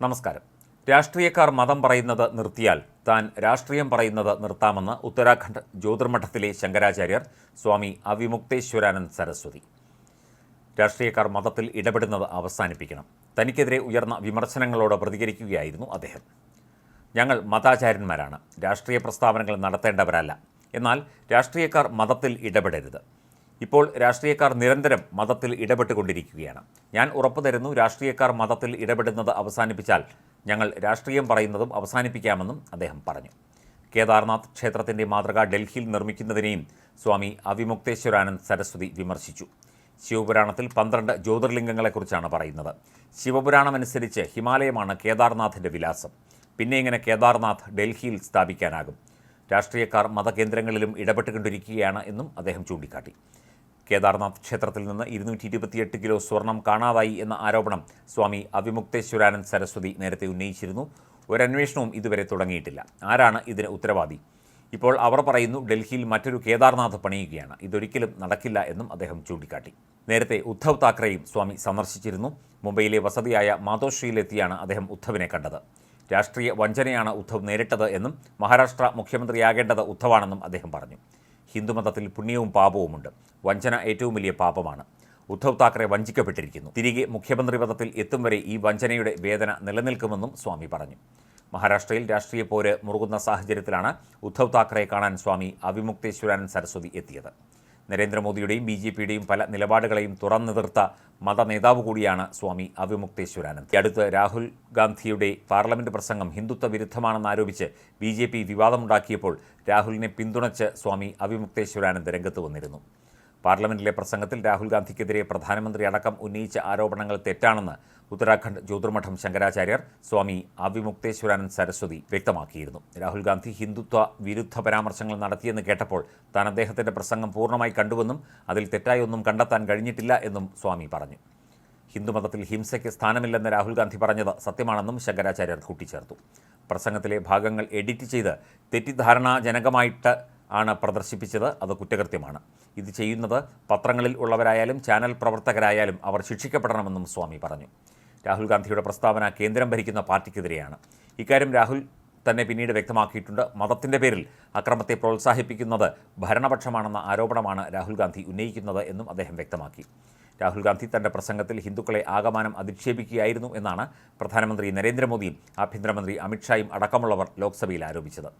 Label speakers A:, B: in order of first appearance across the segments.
A: നമസ്കാരം. രാഷ്ട്രീയക്കാർ മതം പറയുന്നത് നിർത്തിയാൽ താൻ രാഷ്ട്രീയം പറയുന്നത് നിർത്താമെന്ന് ഉത്തരാഖണ്ഡ് ജ്യോതിർമഠത്തിലെ ശങ്കരാചാര്യർ സ്വാമി അവിമുക്തേശ്വരാനന്ദ് സരസ്വതി. രാഷ്ട്രീയക്കാർ മതത്തിൽ ഇടപെടുന്നത് അവസാനിപ്പിക്കണം. തനിക്കെതിരെ ഉയർന്ന വിമർശനങ്ങളോട് പ്രതികരിക്കുകയായിരുന്നു അദ്ദേഹം. ഞങ്ങൾ മതാചാര്യന്മാരാണ്. രാഷ്ട്രീയ പ്രസ്താവനകൾ നടത്തേണ്ടവരല്ല. എന്നാൽ രാഷ്ട്രീയക്കാർ മതത്തിൽ ഇടപെടരുത്. ഇപ്പോൾ രാഷ്ട്രീയക്കാർ നിരന്തരം മതത്തിൽ ഇടപെട്ടുകൊണ്ടിരിക്കുകയാണ്. ഞാൻ ഉറപ്പു തരുന്നു രാഷ്ട്രീയക്കാർ മതത്തിൽ ഇടപെടുന്നത് അവസാനിപ്പിച്ചാൽ ഞങ്ങൾ രാഷ്ട്രീയം പറയുന്നതും അവസാനിപ്പിക്കാമെന്നും അദ്ദേഹം പറഞ്ഞു. കേദാർനാഥ് ക്ഷേത്രത്തിന്റെ മാതൃക ഡൽഹിയിൽ നിർമ്മിക്കുന്നതിനെയും സ്വാമി അവിമുക്തേശ്വരാനന്ദ് സരസ്വതി വിമർശിച്ചു. ശിവപുരാണത്തിൽ പന്ത്രണ്ട് ജ്യോതിർലിംഗങ്ങളെക്കുറിച്ചാണ് പറയുന്നത്. ശിവപുരാണമനുസരിച്ച് ഹിമാലയമാണ് കേദാർനാഥിന്റെ വിലാസം. പിന്നെ ഇങ്ങനെ കേദാർനാഥ് ഡൽഹിയിൽ സ്ഥാപിക്കാനാകും. രാഷ്ട്രീയക്കാർ മതകേന്ദ്രങ്ങളിലും ഇടപെട്ടുകൊണ്ടിരിക്കുകയാണ് എന്നും അദ്ദേഹം ചൂണ്ടിക്കാട്ടി. കേദാർനാഥ് ക്ഷേത്രത്തിൽ നിന്ന് ഇരുന്നൂറ്റി ഇരുപത്തിയെട്ട് കിലോ സ്വർണം കാണാതായി എന്ന ആരോപണം സ്വാമി അവിമുക്തേശ്വരാനന്ദ് സരസ്വതി നേരത്തെ ഉന്നയിച്ചിരുന്നു. ഒരന്വേഷണവും ഇതുവരെ തുടങ്ങിയിട്ടില്ല. ആരാണ് ഇതിന് ഉത്തരവാദി? ഇപ്പോൾ അവർ പറയുന്നു ഡൽഹിയിൽ മറ്റൊരു കേദാർനാഥ് പണിയുകയാണ്. ഇതൊരിക്കലും നടക്കില്ല എന്നും അദ്ദേഹം ചൂണ്ടിക്കാട്ടി. നേരത്തെ ഉദ്ധവ് താക്കറെയും സ്വാമി സന്ദർശിച്ചിരുന്നു. മുംബൈയിലെ വസതിയായ മാതോശ്രീയിലെത്തിയാണ് അദ്ദേഹം ഉദ്ധവിനെ കണ്ടത്. രാഷ്ട്രീയ വഞ്ചനയാണ് ഉദ്ധവ് നേരിട്ടത് എന്നും മഹാരാഷ്ട്ര മുഖ്യമന്ത്രിയാകേണ്ടത് ഉദ്ധവാണെന്നും അദ്ദേഹം പറഞ്ഞു. ഹിന്ദുമതത്തിൽ പുണ്യവും പാപവുമുണ്ട്. വഞ്ചന ഏറ്റവും വലിയ പാപമാണ്. ഉദ്ധവ് താക്കറെ വഞ്ചിക്കപ്പെട്ടിരിക്കുന്നു. തിരികെ മുഖ്യമന്ത്രി പദത്തിൽ എത്തും വരെ ഈ വഞ്ചനയുടെ വേദന നിലനിൽക്കുമെന്നും സ്വാമി പറഞ്ഞു. മഹാരാഷ്ട്രയിൽ രാഷ്ട്രീയ പോര് മുറുകുന്ന സാഹചര്യത്തിലാണ് ഉദ്ധവ് താക്കറെ കാണാൻ സ്വാമി അവിമുക്തേശ്വരാനന്ദ് സരസ്വതി എത്തിയത്. നരേന്ദ്രമോദിയുടെയും ബി ജെ പിയുടെയും പല നിലപാടുകളെയും തുറന്നെതിർത്ത മതനേതാവ് കൂടിയാണ് സ്വാമി അവിമുക്തേശ്വരാനന്ദ്. അടുത്ത് രാഹുൽ ഗാന്ധിയുടെ പാർലമെന്റ് പ്രസംഗം ഹിന്ദുത്വ വിരുദ്ധമാണെന്ന് ആരോപിച്ച് ബി ജെ പി വിവാദമുണ്ടാക്കിയപ്പോൾ രാഹുലിനെ പിന്തുണച്ച് സ്വാമി അവിമുക്തേശ്വരാനന്ദ് രംഗത്ത് വന്നിരുന്നു. പാർലമെന്റിലെ പ്രസംഗത്തിൽ രാഹുൽ ഗാന്ധിക്കെതിരെ പ്രധാനമന്ത്രി അടക്കം ഉന്നയിച്ച ആരോപണങ്ങൾ തെറ്റാണെന്ന് ഉത്തരാഖണ്ഡ് ജ്യോതിർമഠം ശങ്കരാചാര്യർ സ്വാമി അവിമുക്തേശ്വരാനന്ദ് സരസ്വതി വ്യക്തമാക്കിയിരുന്നു. രാഹുൽ ഗാന്ധി ഹിന്ദുത്വ വിരുദ്ധ പരാമർശങ്ങൾ നടത്തിയെന്ന് കേട്ടപ്പോൾ താൻ അദ്ദേഹത്തിന്റെ പ്രസംഗം പൂർണമായി കണ്ടുവെന്നും അതിൽ തെറ്റായൊന്നും കണ്ടെത്താൻ കഴിഞ്ഞിട്ടില്ല എന്നും സ്വാമി പറഞ്ഞു. ഹിന്ദുമതത്തിൽ ഹിംസയ്ക്ക് സ്ഥാനമില്ലെന്ന് രാഹുൽ ഗാന്ധി പറഞ്ഞത് സത്യമാണെന്നും ശങ്കരാചാര്യർ കൂട്ടിച്ചേർത്തു. പ്രസംഗത്തിലെ ഭാഗങ്ങൾ എഡിറ്റ് ചെയ്ത് തെറ്റിദ്ധാരണാജനകമായിട്ട് ആണ് പ്രദർശിപ്പിച്ചത്. അത് കുറ്റകൃത്യമാണ്. ഇത് ചെയ്യുന്നത് പത്രങ്ങളിൽ ഉള്ളവരായാലും ചാനൽ പ്രവർത്തകരായാലും അവർ ശിക്ഷിക്കപ്പെടണമെന്നും സ്വാമി പറഞ്ഞു. രാഹുൽ ഗാന്ധിയുടെ പ്രസ്താവന കേന്ദ്രം ഭരിക്കുന്ന പാർട്ടിക്കെതിരെയാണ്. ഇക്കാര്യം രാഹുൽ തന്നെ പിന്നീട് വ്യക്തമാക്കിയിട്ടുണ്ട്. മതത്തിന്റെ പേരിൽ അക്രമത്തെ പ്രോത്സാഹിപ്പിക്കുന്നത് ഭരണപക്ഷമാണെന്ന ആരോപണമാണ് രാഹുൽ ഗാന്ധി ഉന്നയിക്കുന്നത് എന്നും അദ്ദേഹം വ്യക്തമാക്കി. രാഹുൽ ഗാന്ധി തന്റെ പ്രസംഗത്തിൽ ഹിന്ദുക്കളെ ആകമാനം അധിക്ഷേപിക്കുകയായിരുന്നു എന്നാണ് പ്രധാനമന്ത്രി നരേന്ദ്രമോദിയും ആഭ്യന്തരമന്ത്രി അമിത്ഷായും അടക്കമുള്ളവർ ലോക്സഭയിൽ ആരോപിച്ചത്.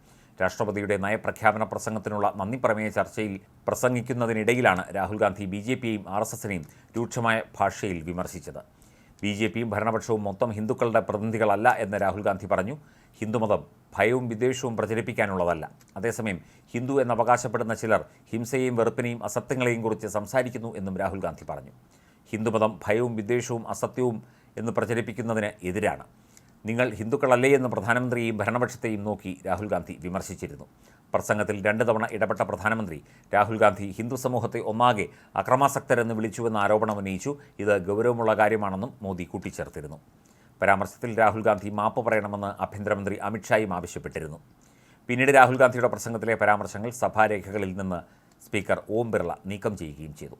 A: രാഷ്ട്രപതിയുടെ നയപ്രഖ്യാപന പ്രസംഗത്തിനുള്ള നന്ദി പ്രമേയ ചർച്ചയിൽ പ്രസംഗിക്കുന്നതിനിടയിലാണ് രാഹുൽ ഗാന്ധി ബി ജെ പിയെയും ആർ എസ് എസിനെയും രൂക്ഷമായ ഭാഷയിൽ വിമർശിച്ചത്. ബി ജെ പിയും ഭരണപക്ഷവും മൊത്തം ഹിന്ദുക്കളുടെ പ്രതിനിധികളല്ല എന്ന് രാഹുൽ ഗാന്ധി പറഞ്ഞു. ഹിന്ദുമതം ഭയവും വിദ്വേഷവും പ്രചരിപ്പിക്കാനുള്ളതല്ല. അതേസമയം ഹിന്ദു എന്ന് അവകാശപ്പെടുന്ന ചിലർ ഹിംസയെയും വെറുപ്പിനെയും അസത്യങ്ങളെയും കുറിച്ച് സംസാരിക്കുന്നു എന്നും രാഹുൽ ഗാന്ധി പറഞ്ഞു. ഹിന്ദുമതം ഭയവും വിദ്വേഷവും അസത്യവും എന്ന് പ്രചരിപ്പിക്കുന്നതിന് എതിരാണ്. നിങ്ങൾ ഹിന്ദുക്കളല്ലേ എന്ന് പ്രധാനമന്ത്രിയെയും ഭരണപക്ഷത്തെയും നോക്കി രാഹുൽ ഗാന്ധി വിമർശിച്ചിരുന്നു. പ്രസംഗത്തിൽ രണ്ട് തവണ ഇടപെട്ട പ്രധാനമന്ത്രി രാഹുൽ ഗാന്ധി ഹിന്ദു സമൂഹത്തെ ഒന്നാകെ അക്രമാസക്തരെന്ന് വിളിച്ചുവെന്ന ആരോപണം ഉന്നയിച്ചു. ഇത് ഗൗരവമുള്ള കാര്യമാണെന്നും മോദി കൂട്ടിച്ചേർത്തിരുന്നു. പരാമർശത്തിൽ രാഹുൽ ഗാന്ധി മാപ്പ് പറയണമെന്ന് ആഭ്യന്തരമന്ത്രി അമിത്ഷായും ആവശ്യപ്പെട്ടിരുന്നു. പിന്നീട് രാഹുൽ ഗാന്ധിയുടെ പ്രസംഗത്തിലെ പരാമർശങ്ങൾ സഭാരേഖകളിൽ നിന്ന് സ്പീക്കർ ഓം ബിർള നീക്കം ചെയ്യുകയും ചെയ്തു.